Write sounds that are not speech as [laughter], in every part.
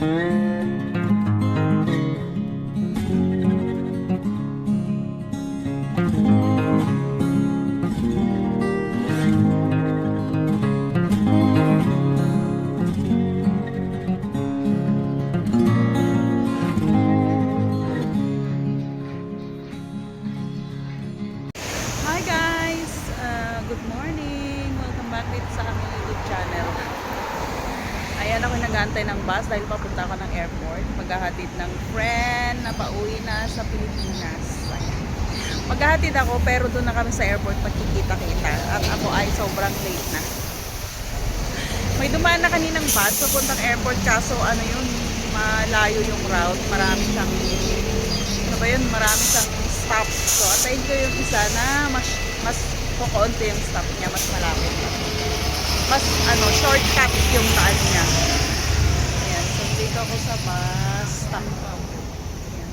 Mm-hmm. Ayan ako nag-aantay ng bus dahil papunta ako ng airport. Maghahatid ng friend na pauwi na sa Pilipinas. Ayan. Maghahatid ako pero doon na kami sa airport magkikita-kita. At ako ay sobrang late na. May dumaan na kaninang bus papuntang airport kaso ano yun, malayo yung route. Marami siyang ano ba yun, marami siyang stop. So, atayin ko yung isa na mas, mas kukunti yung stop niya, mas malapit. Mas, ano, shortcut yung daan niya. Ayan, so dito ako sa bus stop. Ayan.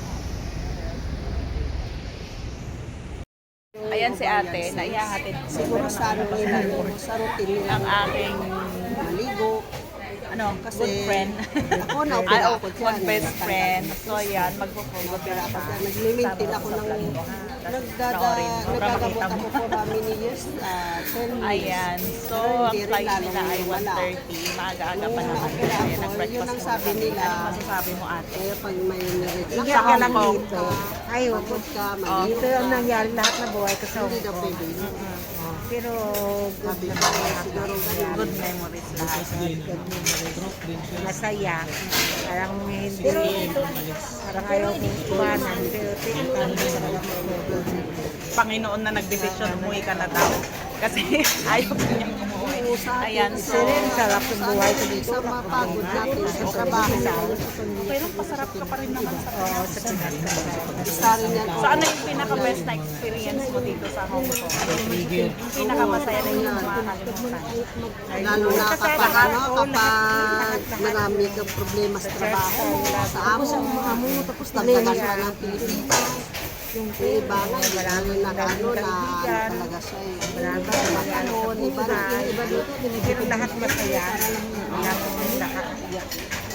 Ayan si ate, na ihahatid Siguro sa ano sa routine nila. ang aking, Maligo. ano, Kasi good friend. ako na oh, ako good best friend. So, ayan, magpo-promote siya. dyan, nag-maintain ako ng nagdada, makita ako for how many years? Ah, 10 years. Ayan. So, ang hindi flight nila ay wala. 1.30. Maaga-aga pa naman. ako, nag-breakfast yun ang sabi nila. Ano masasabi mo ate? Kaya pag may Hindi Sa ka lang dito. Ay, pagod ka, Oh. Ito ang nangyari lahat na buhay ko sa hindi Hong Kong. pwede. Pero good ko, lahat. siguro. Good memories lahat. Good memories. Masaya. Parang hindi, parang ayaw kong iwanan. Pero tingnan mo talaga Panginoon na nagdesisyon, umuwi ka na daw. Kasi ayaw ko niyang Ayan, so, sarap ng buhay ko dito. Sa mapagod natin sa trabaho. pero pasarap ka pa rin naman sa Oo, sa. Isa rin yan. So, ano yung pinaka-best na experience mo dito sa Hong Kong? Yung pinaka-masaya na yung makakalimutan. Lalo na kapag ano, kapag marami kang problema sa trabaho sa amo mo, tapos nagtagal ka ng Pilipinas. Yung iba nga, marami na ano na talaga siya eh. Marami na ano, iba iba dito, Pero lahat masaya. Nakaiyak.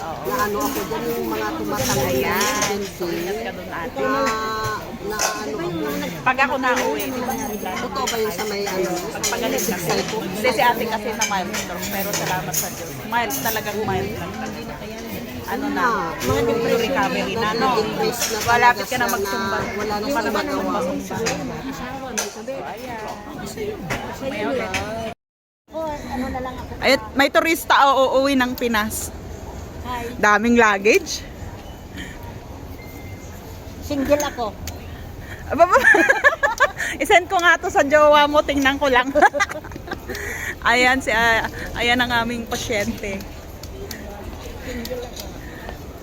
na ano ako dyan yung mga tumatangay na agency na na ano ako. Pag ako na-uwi, Totoo ba yung sa may ano? pagalit kasi. Hindi si ate kasi na mild pero salamat sa Diyos. Mild, talagang mild lang. Ano na, Mga full recovery na, no? Malapit ka na magsumba. na Wala na siya magawa. Ayun, may turista o uuwi ng Pinas. Daming luggage. Single ako. Aba, ba? [laughs] I-send ko nga to sa jowa mo, tingnan ko lang. [laughs] ayan si ah, ayan ang aming pasyente.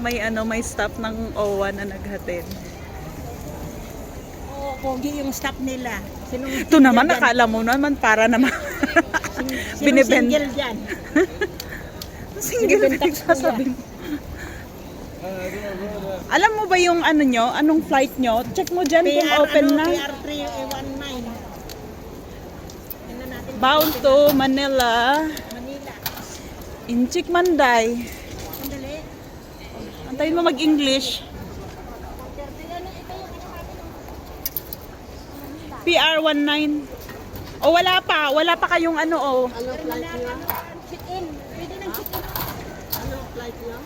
May ano, may staff ng OWA na naghatid. Oo, pogi yung staff nila. Sinong Ito naman, nakala mo naman para naman. Sinong single dyan? [laughs] Single Binibenta ko sasabi mo. Alam mo ba yung ano nyo? Anong flight nyo? Check mo dyan kung PR, open ano, na. PR319. Tingnan natin. Bound to Manila. Manila. Inchik Manday. Antayin mo mag-English. PR19. O wala pa, wala pa kayong ano oh. Ano flight niya? Check-in. Pwede nang check-in. Ano flight niya?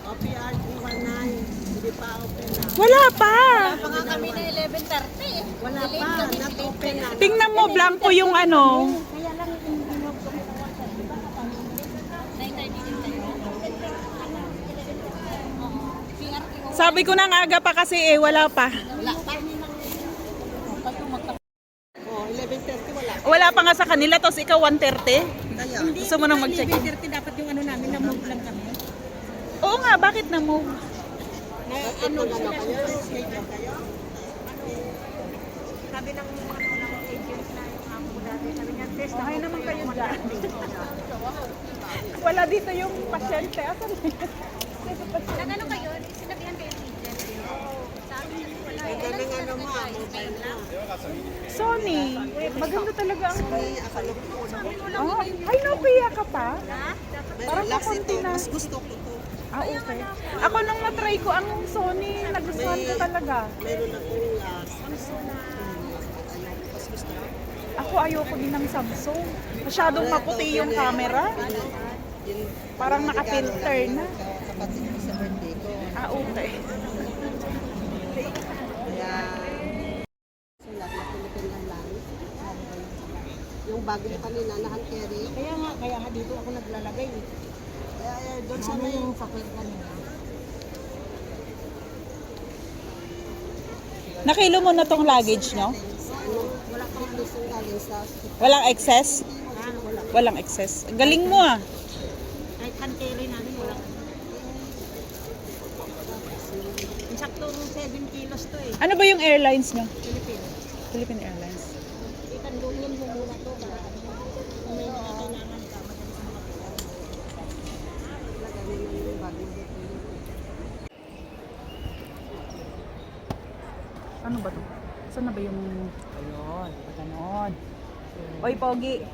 O PR 319. Hindi pa open na. Wala pa. Pa nga kami na 11.30. Wala pa, not open na. Tingnan mo blanco yung ano. Kaya lang yung inog ko. Sabi ko na nga aga pa kasi eh wala pa. Wala pa. O, 11.30 wala. Wala pa nga sa kanila tapos ikaw 1.30. Kaya, Gusto mo nang mag-check in? 11.30 dapat yung ano namin, na-move lang kami. Oo nga, bakit na move? Na ano sila schedule kayo? Sabi ng mga ng agent na yung amo ko dati, sabi niya, test na naman kayo dyan. [laughs] Wala dito yung pasyente. Asan Nagano kayo? Ng agent? Sabi niya, wala. ang galing ano mo, ah, mobile mo. Sony. Maganda talaga ang... Oh, ay, Nokia ka pa? Parang kakunti na. Mas gusto ko to. Ah, okay. Ako nung matry ko ang Sony, nagustuhan ko talaga. Meron akong uh, Samsung. Ano, mas gusto ko. Ako ayoko din ng Samsung. Masyadong maputi yung camera. Yun, Parang naka-filter na. Kapatid ko sa birthday ko. Ah, okay. Kaya, sila na Philippine Airlines. Yung bago mo kanina na hand carry. Kaya nga, kaya nga dito ako naglalagay. Kaya eh, doon sa Ano may yung sakit kanina? Nakilo mo na tong luggage nyo? ano, wala kang alis yung galing sa Walang excess? Ah, wala. Walang excess. Galing mo ah. Kahit hand carry namin, wala. Sakto 7 kilos to eh. Ano ba yung airlines nyo? Philippines. Philippine Airlines. Itandungin mo muna to para kung may mga kailangan ka, madalas mo makita. Lagay mo na yung bago mo dito. Ano ba to? Saan na ba yung... Ayun, ganon. Oy, Pogi.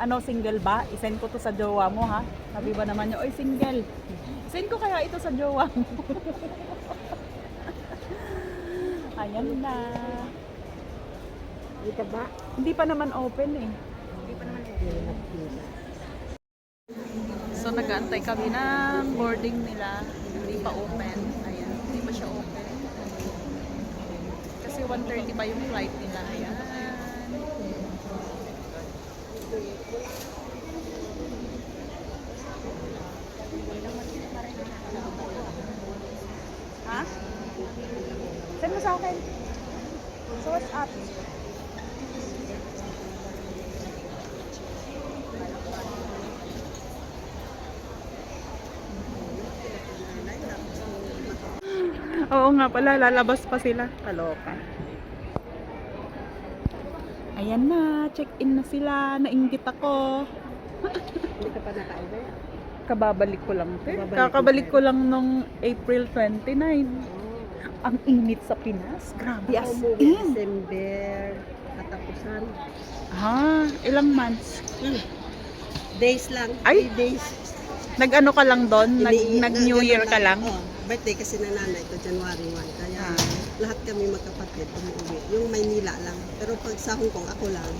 Ano, single ba? Isend ko to sa jowa mo, ha? Sabi ba naman niya, oy, single. Send ko kaya ito sa jowa mo. [laughs] Ayan na. Dito ba? Hindi pa naman open eh. Hindi pa naman open. So nag-aantay kami ng boarding nila. Hindi pa open. Ayan, hindi pa siya open. Kasi 1.30 pa yung flight nila. Ayan. Ha? Send mo sa akin. So what's up? Oo nga pala, lalabas pa sila. Kaloka. Ayan na, check-in na sila. Nainggit ako. Hindi ka pa naka-over? Kababalik ko lang. Kababalik Kakabalik ko lang nung April 29. Ang init sa Pinas. Grabe as in. December, katapusan. Ha, ilang months? Days lang, Ay! days. Nag-ano ka lang doon? Nag, Ini- nag New ganun Year ka lang? Oh, birthday kasi na nanay ko, January 1. Kaya Ah. lahat kami magkapatid umuwi. Yung Maynila lang. Pero pag sa Hong Kong, ako lang.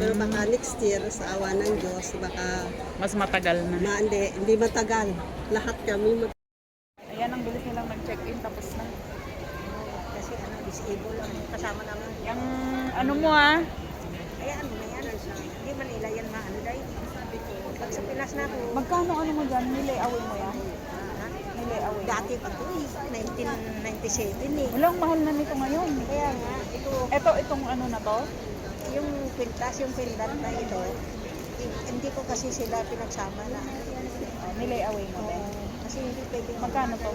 Pero Hmm, baka next year, sa awa ng Diyos, baka mas matagal na. ma, hindi, hindi matagal. Lahat kami mag Ayan, ang bilis nilang nag-check-in tapos na. Kasi ano, disable lang kasama namin. Yung ano mo ah? Ay, ano na yan? Hindi Manila yan maano dahil. Pag sa Pinas na ako, Magkano ano mo dyan? Nilay away mo yan? Dati pa to eh, 1997 eh. Walang mahal na nito ngayon. Kaya nga, ito, Ito, itong ano na to? yung kwintas, yung pendant na ito, eh, hindi ko kasi sila pinagsama na. Oh, nilay away mo din. Kasi hindi pwede. Magkano to?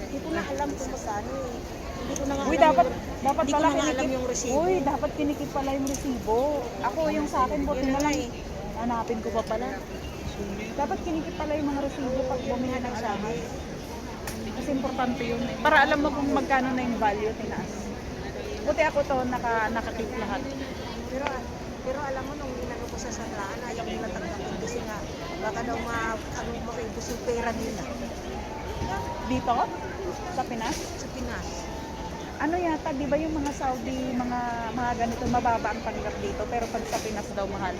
Hindi ko na alam kung magkano eh. Hindi ko na nga Uy, alam dapat, yung- dapat hindi ko pala na nga alam kinikip. yung resibo. Uy, dapat kinikip pala yung resibo. Ako, yung sa akin, buti Yun na na lang. eh. Hanapin ko pa pala. Dapat kinikip pala yung mga resibo pag bumili ng sahay. Kasi importante yun eh. Para alam mo kung magkano na yung value, tinaas. Buti ako to, naka, nakakip lahat. Pero, pero alam mo, nung inano ko sa sanlaan, ayaw nila tanggapin kasi nga, baka daw ma, ano, maubos yung pera nila Dito, sa Pinas, sa Pinas. ano yata, di ba yung mga Saudi, mga mga ganito, mababa ang tanggap dito, pero pag sa Pinas daw mahal.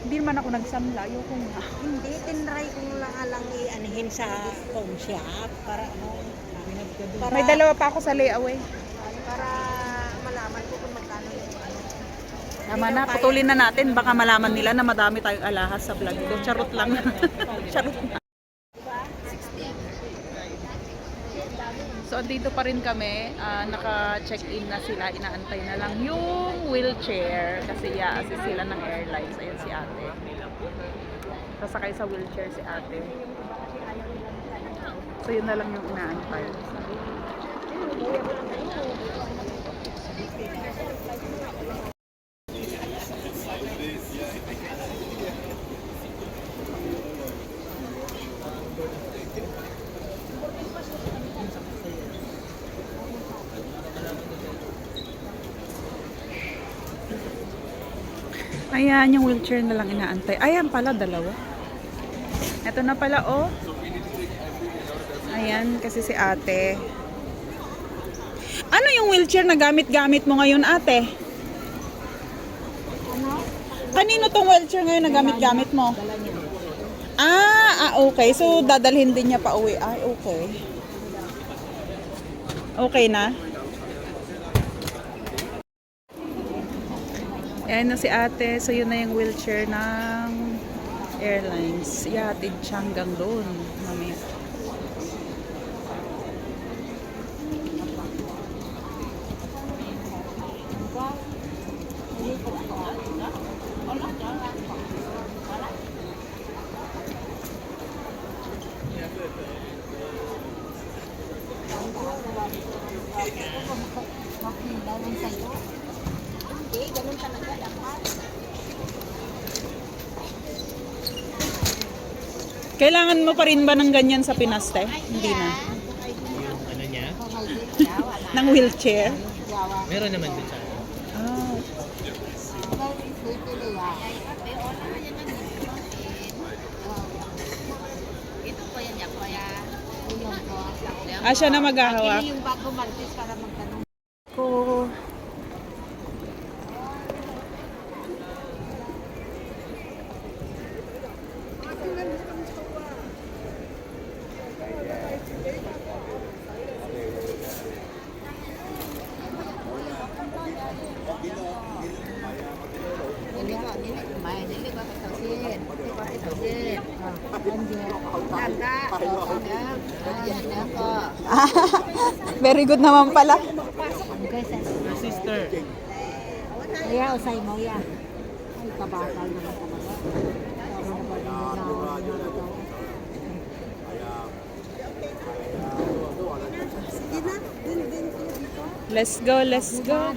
Hindi naman ako nagsamla, ayoko nga. Hindi, tinry ko lang alang i-anihin sa phone shop para ano, para, May dalawa pa ako sa layaway. para malaman ko kung magkano yung ano. Tama na, putulin na natin. Baka malaman nila na madami tayong alahas sa vlog ko. Charot lang. [laughs] Charot lang. So, andito pa rin kami. Ah, naka-check-in na sila. Inaantay na lang yung wheelchair. Kasi i-assist sila ng airlines. Ayan si ate. Sasakay sa wheelchair si ate. So, yun na lang yung inaantay. Ayan, yung wheelchair na lang inaantay. Ayan pala, dalawa. Ito na pala, oh. Ayan, kasi si ate. Ano yung wheelchair na gamit-gamit mo ngayon, ate? Kanino tong wheelchair ngayon na gamit-gamit mo? Ah, ah, okay. So, dadalhin din niya pa uwi. Ay, okay. Okay na? Ayan na si ate. So, yun na yung wheelchair ng airlines. Ihatid siya hanggang doon. Kailangan mo pa rin ba ng ganyan sa Pinas, te? Hindi na. Yung ano niya, ng wheelchair? meron naman din sa Ah. Ito po yan yan po ya. Ah, siya na maghahawak. yung bago martis para. Ko. Dili ko, dili ko, may dili ko sa tausin. Dili ko sa tausin. Tanda. Tanda ko. Very good naman pala. My sister. Kaya usay mo ya. Ay kabatal naman na Let's go, let's go.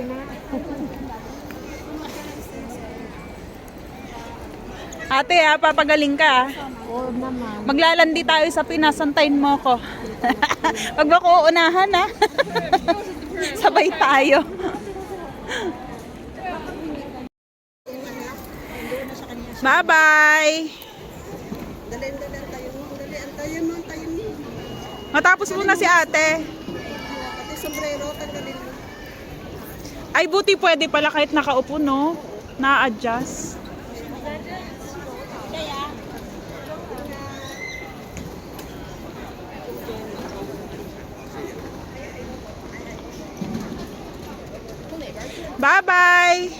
Na. Ate, ah, papagaling ka. ah. Oo naman. Maglalandi tayo sa Pinas. Antayin mo ko. Pag [laughs] ba ko unahan, ha? [laughs] Sabay tayo. Bye-bye! Dalhin, dalhin tayo mo. Dali, antayin mo, antayin mo. Matapos muna si ate. Pati sombrero. Ay, buti pwede pala kahit nakaupo, no? Na-adjust. Bye-bye!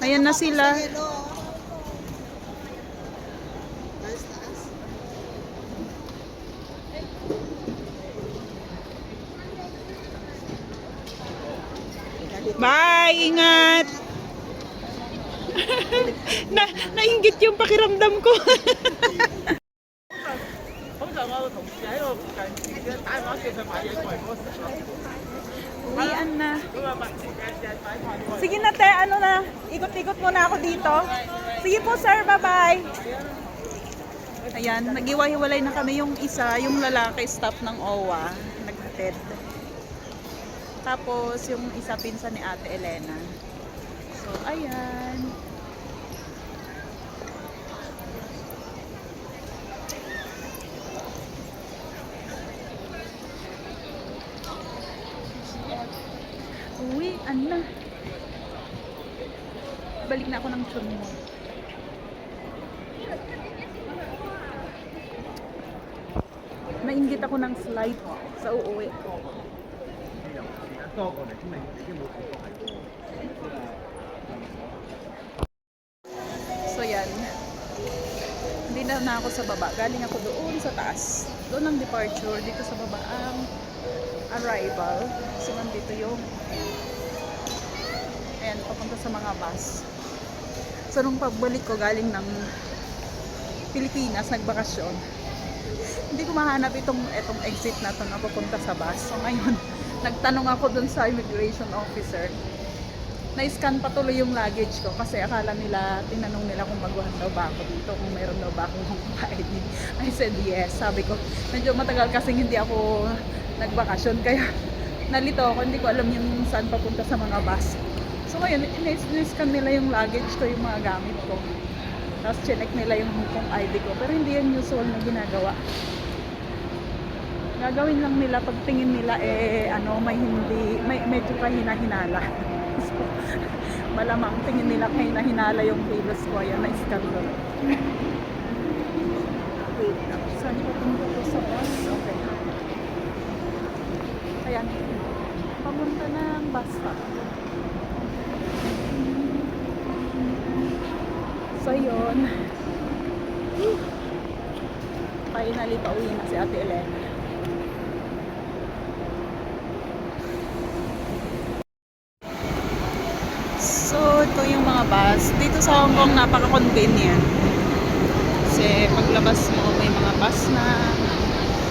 Ayan na sila. Yelo. Taas, taas. Bye! Ingat! [laughs] na, nainggit yung pakiramdam ko. Uwian na. Sige na te, ano na, ikot-ikot muna ako dito. Sige po sir, bye-bye. Ayan, nag-iwa-hiwalay na kami yung isa, yung lalaki staff ng OWA, naghatid. Tapos yung isa pinsan ni Ate Elena. So, ayan. Uwi, na. Balik na ako ng tsun mo. Nainggit ako ng flight sa uuwi. So yan. Hindi na, na ako sa baba. Galing ako doon sa taas. Doon ang departure. Dito sa baba ang arrival. So nandito yung ayan, papunta sa mga bus. So nung pagbalik ko galing ng Pilipinas, nagbakasyon. Hindi ko mahanap itong etong exit na to na papunta sa bus. So ngayon, nagtanong ako dun sa immigration officer na-scan pa tuloy yung luggage ko kasi akala nila, tinanong nila kung baguhan daw ba ako dito, kung meron daw ba akong [laughs] ID. I said yes. Sabi ko, medyo matagal kasi hindi ako nagbakasyon kaya nalito ako, hindi ko alam yung saan papunta sa mga bus. So ngayon, in-scan nila yung luggage ko, yung mga gamit ko. Tapos chinek nila yung kung ID ko. Pero hindi yan usual na ginagawa. Gagawin lang nila pag tingin nila eh ano may hindi may medyo kahina-hinala. So, [laughs] malamang tingin nila kahina-hinala yung kilos ko ayan na ko. Wait, saan ko punta to sa bus? Okay. Ayan. Pamunta ng bus stop. So yun. Finally, pauwi na si Ate Elena. So, ito yung mga bus. Dito sa Hong Kong, napaka-convenient. Kasi paglabas mo, may mga bus na.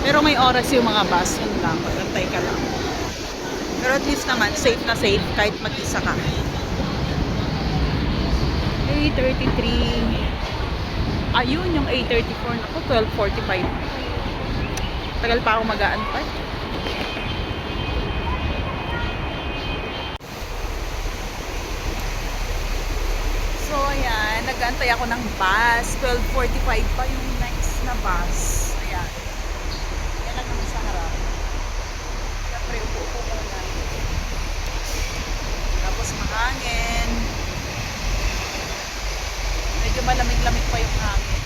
Pero may oras yung mga bus. Yun lang. Pagantay ka lang. Pero at least naman, safe na safe kahit mag-isa ka. A33. Ayun, yung A34. Naku, 12.45. Tagal pa ako mag-aantay. So, ayan. Nag-aantay ako ng bus. 12.45 pa yung next na bus. Ayan. Yan lang naman sa harap. Siyempre, upo-upo muna. Tapos mahangin. Medyo malamig-lamig pa yung hangin.